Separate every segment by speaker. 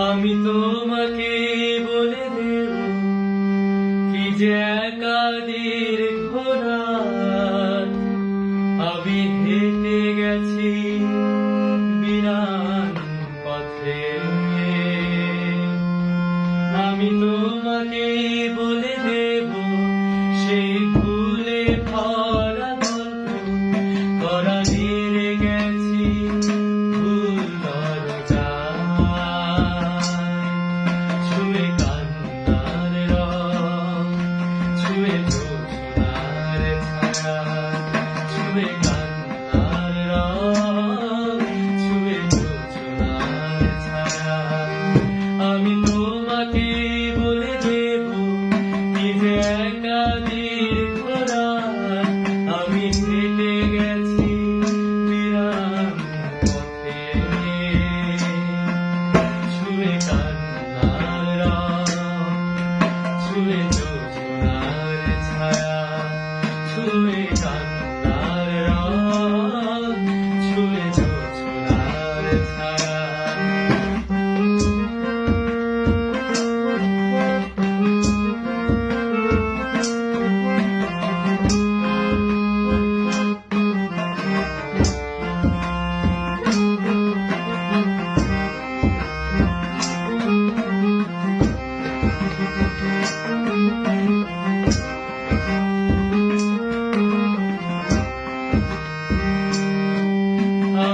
Speaker 1: আমি তোমাকে বলে দেব কি যে একাদির ঘোরা আমি হেঁটে গেছি বিরান পথে আমি তোমাকে বলে দেব সেই Julie, Julie, Julie, Julie, Julie,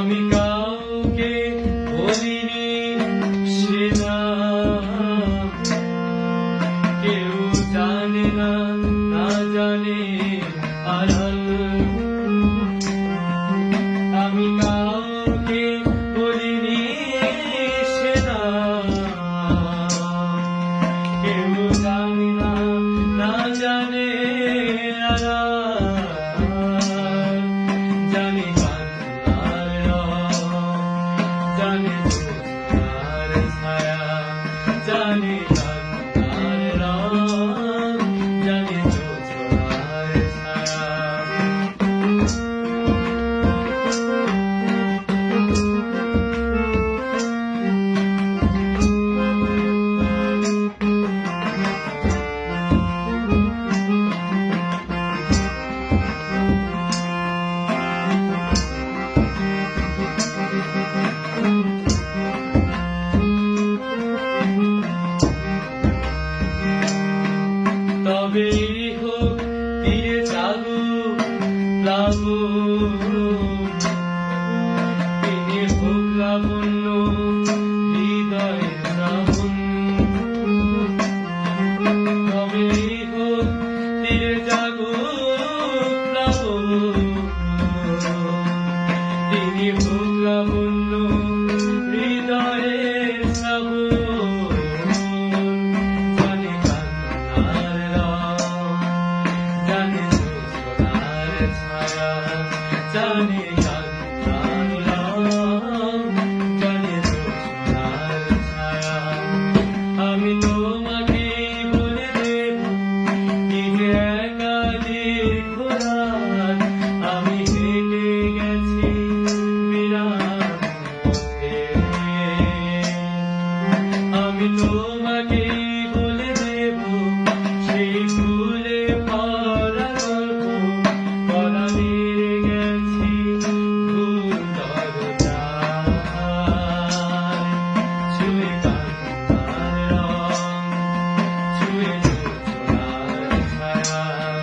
Speaker 1: আমি কাউকে বলিনি সে না কেউ জানে না না জানে আর Hare Yeah. Maya.